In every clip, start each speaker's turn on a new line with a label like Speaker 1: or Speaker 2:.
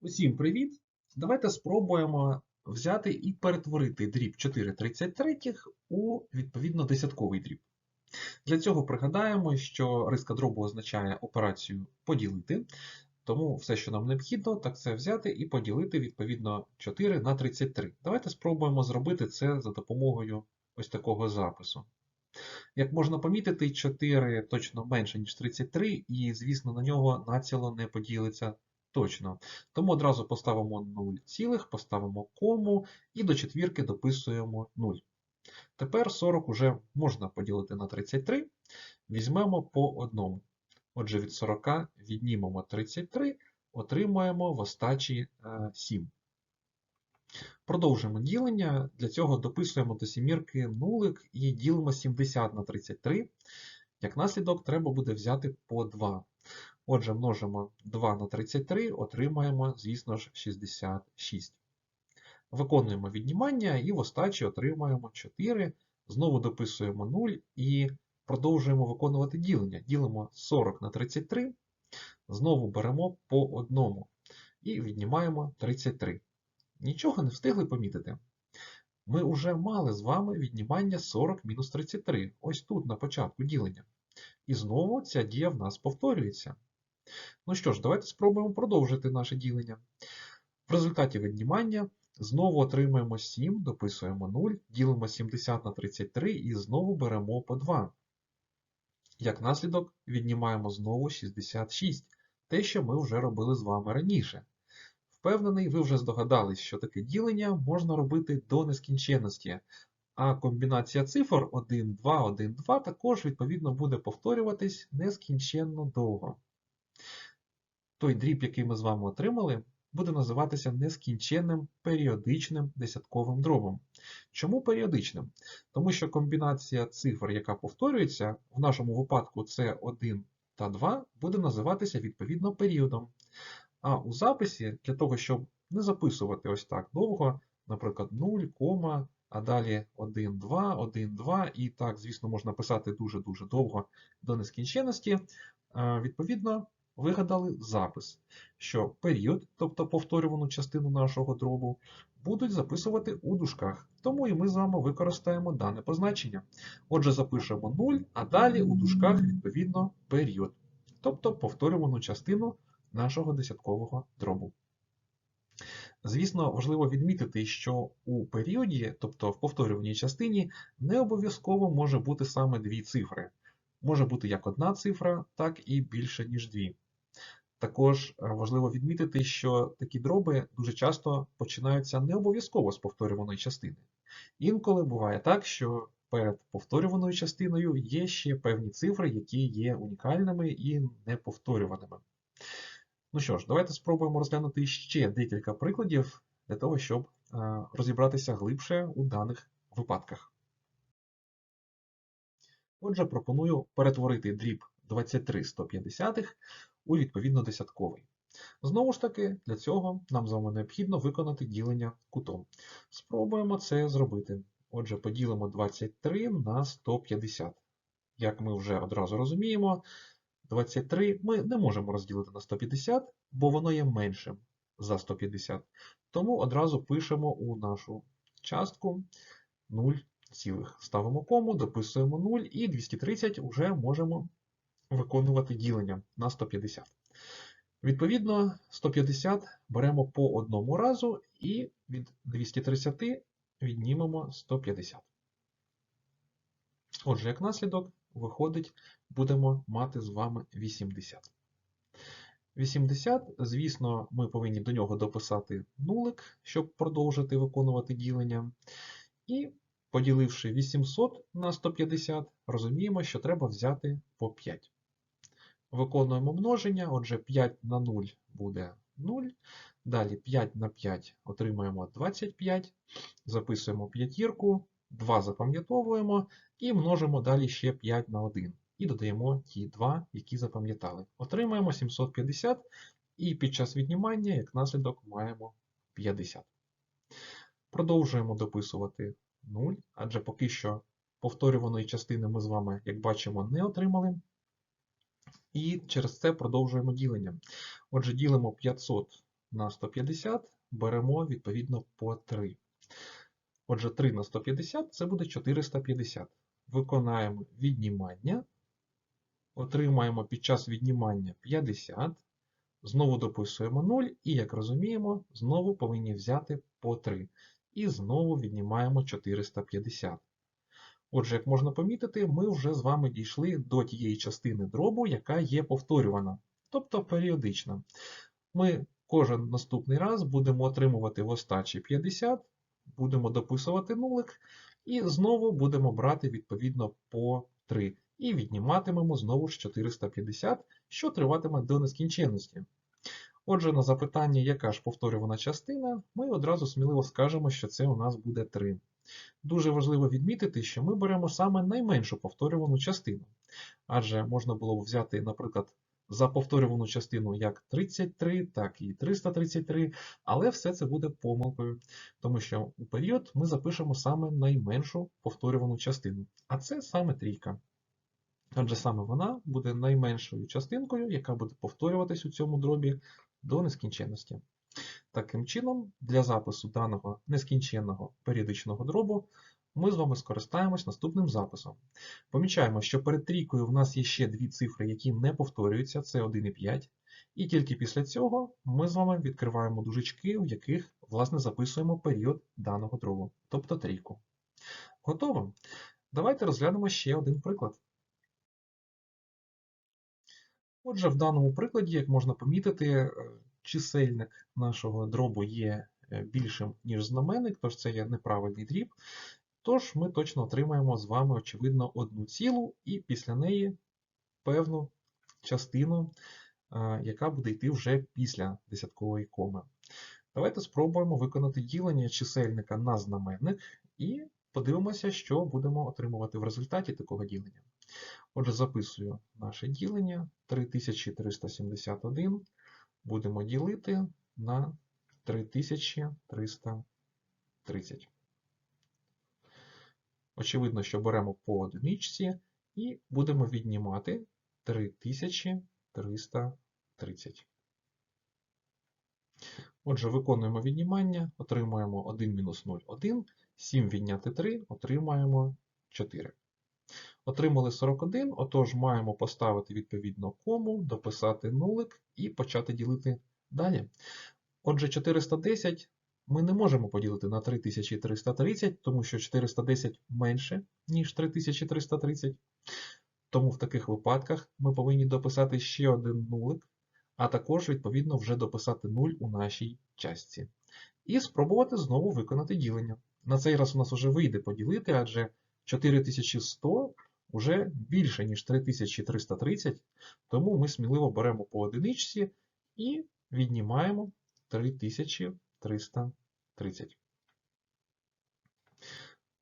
Speaker 1: Усім привіт! Давайте спробуємо взяти і перетворити дріб 4,33 у відповідно десятковий дріб. Для цього пригадаємо, що риска дробу означає операцію поділити, тому все, що нам необхідно, так це взяти і поділити відповідно 4 на 33. Давайте спробуємо зробити це за допомогою ось такого запису. Як можна помітити, 4 точно менше, ніж 33, і, звісно, на нього націло не поділиться точно. Тому одразу поставимо 0, цілих, поставимо кому і до четвірки дописуємо 0. Тепер 40 вже можна поділити на 33, візьмемо по одному. Отже, від 40 віднімемо 33, отримаємо в остачі 7. Продовжуємо ділення. Для цього дописуємо до сімірки нулик і ділимо 70 на 33. Як наслідок, треба буде взяти по 2. Отже, множимо 2 на 33, отримаємо, звісно ж, 66. Виконуємо віднімання і в остачі отримаємо 4. Знову дописуємо 0 і продовжуємо виконувати ділення. Ділимо 40 на 33, знову беремо по одному і віднімаємо 33. Нічого не встигли помітити. Ми вже мали з вами віднімання 40 мінус 33, ось тут на початку ділення. І знову ця дія в нас повторюється. Ну що ж, давайте спробуємо продовжити наше ділення. В результаті віднімання знову отримаємо 7, дописуємо 0, ділимо 70 на 33 і знову беремо по 2. Як наслідок, віднімаємо знову 66, те, що ми вже робили з вами раніше. Впевнений, ви вже здогадались, що таке ділення можна робити до нескінченності, а комбінація цифр 1, 2, 1, 2 також, відповідно, буде повторюватись нескінченно довго. Той дріб, який ми з вами отримали, буде називатися нескінченним періодичним десятковим дробом. Чому періодичним? Тому що комбінація цифр, яка повторюється, в нашому випадку це 1 та 2, буде називатися відповідно періодом. А у записі, для того, щоб не записувати ось так довго, наприклад, 0, а далі 1, 2, 1, 2, і так, звісно, можна писати дуже-дуже довго до нескінченності, відповідно, вигадали запис, що період, тобто повторювану частину нашого дробу, будуть записувати у дужках. Тому і ми з вами використаємо дане позначення. Отже, запишемо 0, а далі у дужках, відповідно, період, тобто повторювану частину нашого десяткового дробу. Звісно, важливо відмітити, що у періоді, тобто в повторюваній частині, не обов'язково може бути саме дві цифри. Може бути як одна цифра, так і більше, ніж дві. Також е, важливо відмітити, що такі дроби дуже часто починаються не обов'язково з повторюваної частини. Інколи буває так, що перед повторюваною частиною є ще певні цифри, які є унікальними і неповторюваними. Ну що ж, давайте спробуємо розглянути ще декілька прикладів для того, щоб е, розібратися глибше у даних випадках. Отже, пропоную перетворити дріб 23 150 у відповідно десятковий. Знову ж таки, для цього нам з вами необхідно виконати ділення кутом. Спробуємо це зробити. Отже, поділимо 23 на 150. Як ми вже одразу розуміємо, 23 ми не можемо розділити на 150, бо воно є меншим за 150. Тому одразу пишемо у нашу частку 0, цілих. ставимо кому, дописуємо 0 і 230 вже можемо виконувати ділення на 150. Відповідно, 150 беремо по одному разу і від 230 віднімемо 150. Отже, як наслідок, виходить, будемо мати з вами 80. 80, звісно, ми повинні до нього дописати нулик, щоб продовжити виконувати ділення. І поділивши 800 на 150, розуміємо, що треба взяти по 5. Виконуємо множення, отже, 5 на 0 буде 0. Далі 5 на 5 отримаємо 25, записуємо п'ятірку, 2 запам'ятовуємо і множимо далі ще 5 на 1. І додаємо ті 2, які запам'ятали. Отримаємо 750, і під час віднімання, як наслідок, маємо 50. Продовжуємо дописувати 0, адже поки що повторюваної частини ми з вами, як бачимо, не отримали. І через це продовжуємо ділення. Отже, ділимо 500 на 150 беремо відповідно по 3. Отже, 3 на 150 це буде 450. Виконаємо віднімання. Отримаємо під час віднімання 50. Знову дописуємо 0 і, як розуміємо, знову повинні взяти по 3. І знову віднімаємо 450. Отже, як можна помітити, ми вже з вами дійшли до тієї частини дробу, яка є повторювана, тобто періодична. Ми кожен наступний раз будемо отримувати в остачі 50, будемо дописувати нулик, і знову будемо брати відповідно по 3. І відніматимемо знову ж 450, що триватиме до нескінченності. Отже, на запитання, яка ж повторювана частина, ми одразу сміливо скажемо, що це у нас буде 3. Дуже важливо відмітити, що ми беремо саме найменшу повторювану частину. Адже можна було б взяти, наприклад, за повторювану частину як 33, так і 333, але все це буде помилкою, тому що у період ми запишемо саме найменшу повторювану частину, а це саме трійка. Адже саме вона буде найменшою частинкою, яка буде повторюватись у цьому дробі до нескінченності. Таким чином, для запису даного нескінченного періодичного дробу ми з вами скористаємось наступним записом. Помічаємо, що перед трійкою в нас є ще дві цифри, які не повторюються, це 1 і 5. І тільки після цього ми з вами відкриваємо дужечки, в яких, власне, записуємо період даного дробу, тобто трійку. Готово? Давайте розглянемо ще один приклад. Отже, в даному прикладі, як можна помітити, е, чисельник нашого дробу є е, більшим, ніж знаменник, тож це є неправильний дріб. Тож ми точно отримаємо з вами, очевидно, одну цілу і після неї певну частину, е, яка буде йти вже після десяткової коми. Давайте спробуємо виконати ділення чисельника на знаменник і подивимося, що будемо отримувати в результаті такого ділення. Отже, записую наше ділення 3371 будемо ділити на 3330. Очевидно, що беремо по одиничці і будемо віднімати 3330. Отже, виконуємо віднімання, отримуємо 1 мінус 0 – 1, 7 відняти 3, отримаємо 4. Отримали 41, отож маємо поставити відповідно кому, дописати нулик і почати ділити далі. Отже, 410 ми не можемо поділити на 3330, тому що 410 менше, ніж 3330. Тому в таких випадках ми повинні дописати ще один нулик, а також, відповідно, вже дописати 0 у нашій частці. І спробувати знову виконати ділення. На цей раз у нас вже вийде поділити, адже 4100 вже більше, ніж 3330, тому ми сміливо беремо по одиничці і віднімаємо 3330.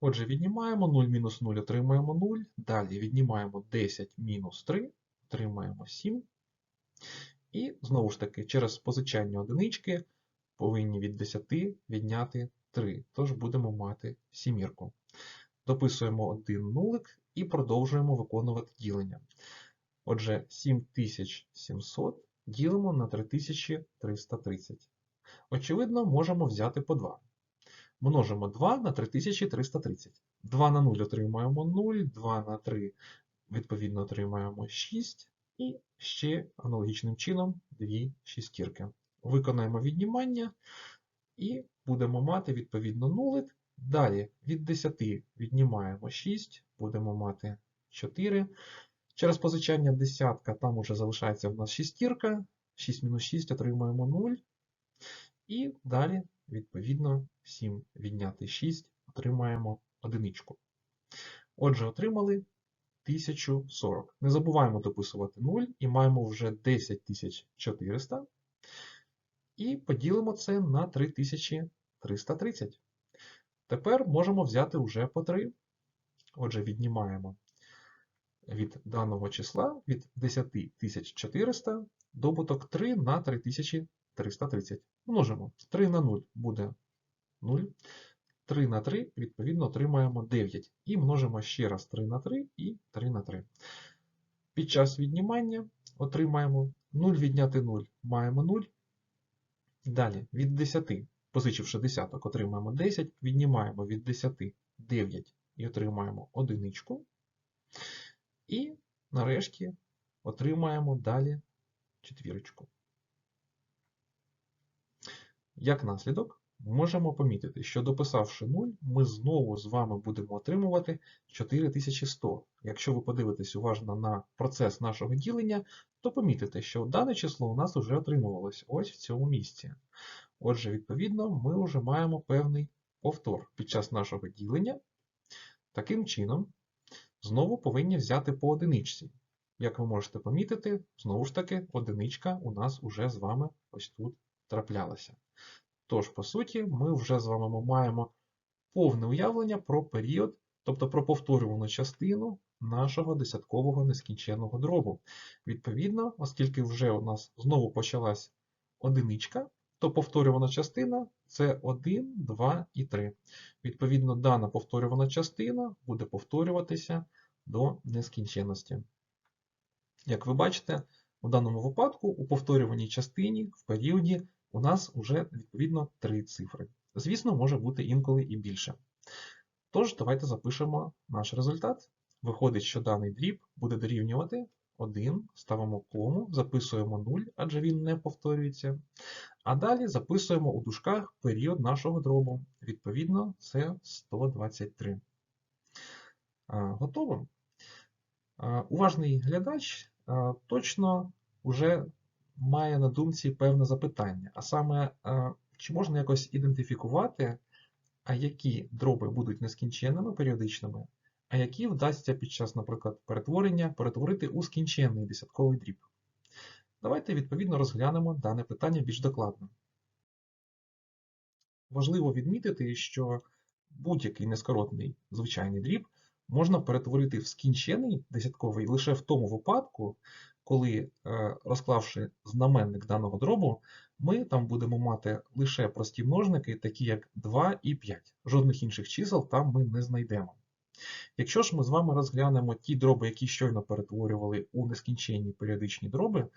Speaker 1: Отже, віднімаємо 0 мінус 0, отримаємо 0. Далі віднімаємо 10 мінус 3, отримаємо 7. І знову ж таки, через позичання одинички повинні від 10 відняти 3. Тож будемо мати сімірку. Дописуємо один нулик і продовжуємо виконувати ділення. Отже, 7700 ділимо на 3330. Очевидно, можемо взяти по 2. Множимо 2 на 3330. 2 на 0 отримаємо 0, 2 на 3, відповідно, отримаємо 6. І ще аналогічним чином 2 шістірки. Виконаємо віднімання і будемо мати відповідно нулик. Далі від 10 віднімаємо 6, будемо мати 4. Через позичання десятка там уже залишається в нас шістірка. 6 мінус 6 отримуємо 0. І далі, відповідно, 7 відняти 6 отримаємо одиничку. Отже, отримали 1040. Не забуваємо дописувати 0 і маємо вже 10400. І поділимо це на 3330. Тепер можемо взяти вже по 3. Отже, віднімаємо від даного числа від 10400 добуток 3 на 3330. Множимо. 3 на 0 буде 0. 3 на 3, відповідно, отримаємо 9. І множимо ще раз 3 на 3 і 3 на 3. Під час віднімання отримаємо 0 відняти 0 маємо 0. Далі, від 10, позичивши десяток, отримаємо 10, віднімаємо від 10 9 і отримаємо одиничку. І нарешті отримаємо далі четвірочку. Як наслідок, можемо помітити, що дописавши 0, ми знову з вами будемо отримувати 4100. Якщо ви подивитесь уважно на процес нашого ділення, то помітите, що дане число у нас вже отримувалось ось в цьому місці. Отже, відповідно, ми вже маємо певний повтор під час нашого ділення. Таким чином, знову повинні взяти по одиничці. Як ви можете помітити, знову ж таки, одиничка у нас уже з вами ось тут траплялася. Тож, по суті, ми вже з вами маємо повне уявлення про період, тобто про повторювану частину нашого десяткового нескінченного дробу. Відповідно, оскільки вже у нас знову почалась одиничка, то повторювана частина це 1, 2 і 3. Відповідно, дана повторювана частина буде повторюватися до нескінченності. Як ви бачите, в даному випадку у повторюваній частині в періоді у нас вже відповідно три цифри. Звісно, може бути інколи і більше. Тож, давайте запишемо наш результат. Виходить, що даний дріб буде дорівнювати 1, ставимо кому, записуємо 0, адже він не повторюється. А далі записуємо у дужках період нашого дробу. Відповідно, це 123. Готово? Уважний глядач точно вже має на думці певне запитання. А саме, чи можна якось ідентифікувати, а які дроби будуть нескінченними періодичними, а які вдасться під час, наприклад, перетворення перетворити у скінченний десятковий дріб. Давайте, відповідно, розглянемо дане питання більш докладно. Важливо відмітити, що будь-який нескоротний звичайний дріб можна перетворити в скінчений десятковий лише в тому випадку, коли, е, розклавши знаменник даного дробу, ми там будемо мати лише прості множники, такі як 2 і 5. Жодних інших чисел там ми не знайдемо. Якщо ж ми з вами розглянемо ті дроби, які щойно перетворювали у нескінченні періодичні дроби,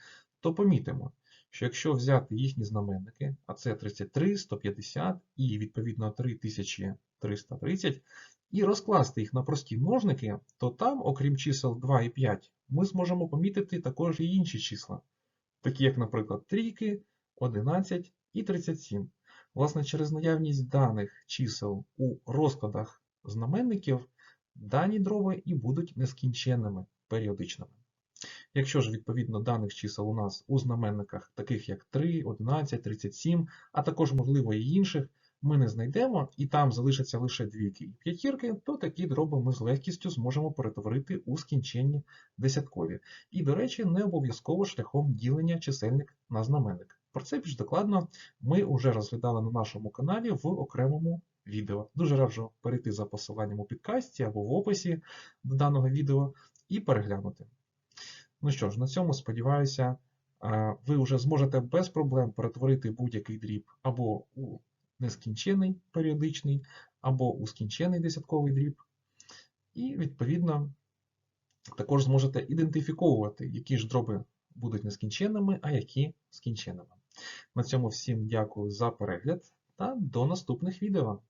Speaker 1: то помітимо, що якщо взяти їхні знаменники, а це 33, 150 і відповідно 3330, і розкласти їх на прості множники, то там, окрім чисел 2 і 5, ми зможемо помітити також і інші числа, такі як, наприклад, трійки, 11 і 37. Власне, через наявність даних чисел у розкладах знаменників, дані дроби і будуть нескінченними періодичними. Якщо ж, відповідно, даних чисел у нас у знаменниках, таких як 3, 11, 37, а також, можливо, і інших, ми не знайдемо, і там залишаться лише двійки і п'ятірки, то такі дроби ми з легкістю зможемо перетворити у скінченні десяткові. І, до речі, не обов'язково шляхом ділення чисельник на знаменник. Про це більш докладно ми вже розглядали на нашому каналі в окремому відео. Дуже раджу перейти за посиланням у підкасті або в описі до даного відео і переглянути. Ну що ж, на цьому сподіваюся, ви вже зможете без проблем перетворити будь-який дріб або у нескінчений періодичний, або у скінчений десятковий дріб. І, відповідно, також зможете ідентифіковувати, які ж дроби будуть нескінченними, а які скінченими. На цьому всім дякую за перегляд та до наступних відео.